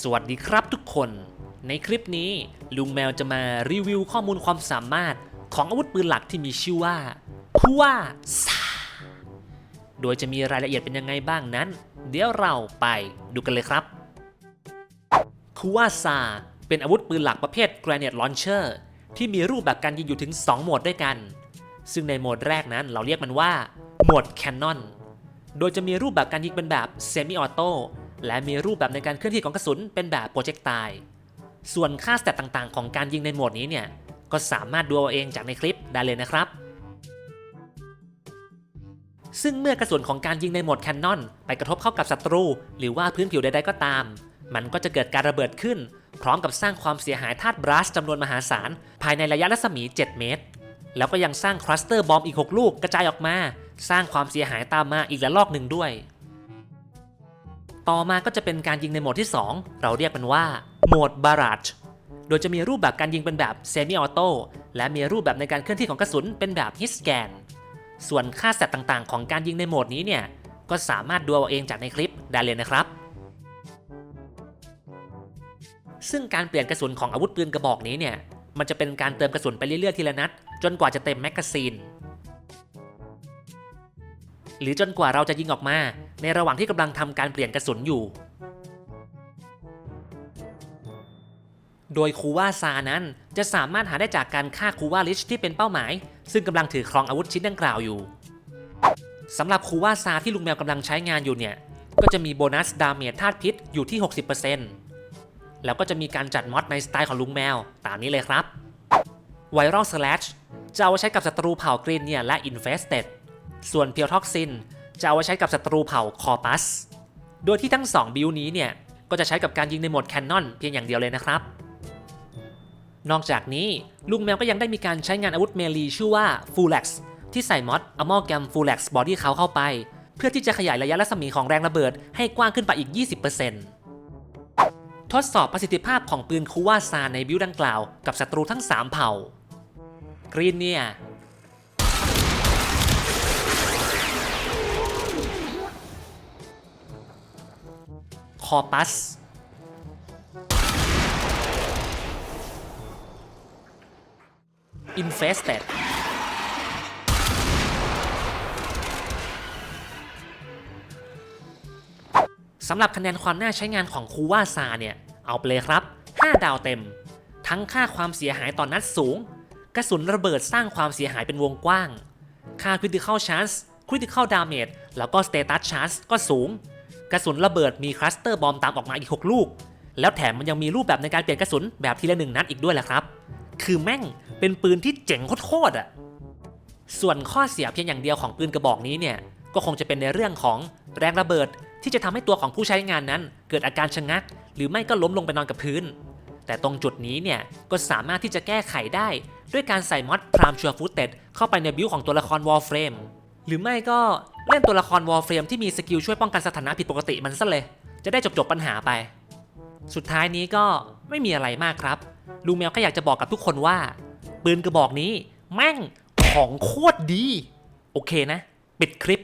สวัสดีครับทุกคน ในคลิปนี้ลุงแมวจะมารีวิวข้อมูลความสามารถของอาวุธปืนหลักที่มีชื่อว่าคูว่าซาโดยจะมีรายละเอียดเป็นยังไงบ้างนั้น เดี๋ยวเราไปดูกันเลยครับคูว่าซาเป็นอาวุธปืนหลักประเภท Granite Launcher ที่มีรูปแบบการยิงอยู่ถึง 2 โหมดด้วยกัน ซึ่งในโหมดแรกนั้นเราเรียกมันว่าโหมด Cannon โดยจะมีรูปแบบการยิงเป็นแบบเซมิออโต้ และมีรูปแบบในการเคลื่อนที่ของกระสุนเป็นแบบโปรเจกต์ตายส่วนค่าสเตตต่างๆ ของการยิงในโหมดนี้เนี่ย ก็สามารถดูเอาเองจากในคลิปได้เลยนะครับ ซึ่งเมื่อกระสุนของการยิงในโหมดแคนนอนไปกระทบเข้ากับศัตรู หรือว่าพื้นผิวใดๆก็ตาม มันก็จะเกิดการระเบิดขึ้น พร้อมกับสร้างความเสียหายธาตุบรัสจำนวนมหาศาล ภายในระยะรัศมี 7 เมตร แล้วก็ยังสร้างคลัสเตอร์บอมอีก 6 ลูกกระจายออกมา สร้างความเสียหายตามมาอีกระลอกหนึ่งด้วย ต่อมาก็จะเป็นการยิงในโหมดที่ 2 เราเรียกมันว่าโหมดบาราจโดยจะมีรูปแบบการยิงเป็นแบบเซมิออโต้และมีรูปแบบในการเคลื่อนที่ของกระสุนเป็นแบบฮิสแกน ส่วนค่าสตตต่างๆ ของการยิงในโหมดนี้เนี่ยก็สามารถดูเอาเองจากในคลิปได้เลยนะครับ ซึ่งการเปลี่ยนกระสุนของอาวุธปืนกระบอกนี้เนี่ยมันจะเป็นการเติมกระสุนไปเรื่อยๆทีละนัด จนกว่าจะเต็มแมกกาซีน หรือจนกว่าเราจะยิงออกมา ในระหว่างที่กำลังทำการเปลี่ยนกระสุนอยู่ โดยคูว่าซานั้นจะสามารถหาได้จากการฆ่าคูว่าลิชที่เป็นเป้าหมาย ซึ่งกำลังถือครองอาวุธชิ้นดังกล่าวอยู่สำหรับคูว่าซาที่ลุงแมวกำลังใช้งานอยู่เนี่ย ก็จะมีโบนัสดาเมจธาตุพิษอยู่ที่ 60%แล้วก็จะมีการจัดมอดในสไตล์ของลุงแมว ตามนี้เลยครับไวรัลสแลชจะเอาไว้ใช้กับศัตรูเผ่ากรีนเนี่ยและอินเฟสเต็ดส่วนเพียวท็อกซิน จะเอาไว้ใช้กับศัตรูเผ่าคอปัส โดยที่ทั้ง 2 บิลนี้เนี่ย ก็จะใช้กับการยิงในโหมดแคนนอนเพียงอย่างเดียวเลยนะครับ นอกจากนี้ลุงแมวก็ยังได้มีการใช้งานอาวุธเมลีชื่อว่า f u l e x ที่ใส่มอด a m a l g a m f u l e x Body เขาเข้าไป เพื่อที่จะขยายระยะรัศมีของแรงระเบิดให้กว้างขึ้นไปอีก 20%ทดสอบประสิทธิภาพของปืนคูว่าซาในบิวดังกล่าวกับศัตรูทั้ง 3 เผ่ากรีนเนี่ย อปัส infested สำหรับคะแนนความน่าใช้งานของคูว่าซาเนี่ย เอาไปเลยครับ 5 ดาวเต็ม ทั้งค่าความเสียหายต่อนนัดสูง กระสุนระเบิดสร้างความเสียหายเป็นวงกว้าง ค่า critical chance critical damage แล้วก็ status chance ก็สูง กระสุนระเบิดมีคลัสเตอร์บอมตามออกมาอีก 6 ลูก แล้วแถมมันยังมีรูปแบบในการเปลี่ยนกระสุนแบบทีละหนึ่งนัดอีกด้วยแหละครับ คือแม่งเป็นปืนที่เจ๋งโคตรๆอะ ส่วนข้อเสียเพียงอย่างเดียวของปืนกระบอกนี้เนี่ย ก็คงจะเป็นในเรื่องของแรงระเบิดที่จะทำให้ตัวของผู้ใช้งานนั้น เกิดอาการชะงัก หรือไม่ก็ล้มลงไปนอนกับพื้น แต่ตรงจุดนี้เนี่ยก็สามารถที่จะแก้ไขได้ ด้วยการใส่มอดพรามชัวฟูเต็ดเข้าไปในบิวของตัวละครวอลเฟรม หรือไม่ก็เล่นตัวละครวอลเฟรมที่มีสกิลช่วยป้องกันสถานะผิดปกติมันซะเลย จะได้จบจบปัญหาไป สุดท้ายนี้ก็ไม่มีอะไรมากครับ ลุงแมวแค่อยากจะบอกกับทุกคนว่า ปืนกระบอกนี้แม่งของโคตรดี โอเคนะ ปิดคลิป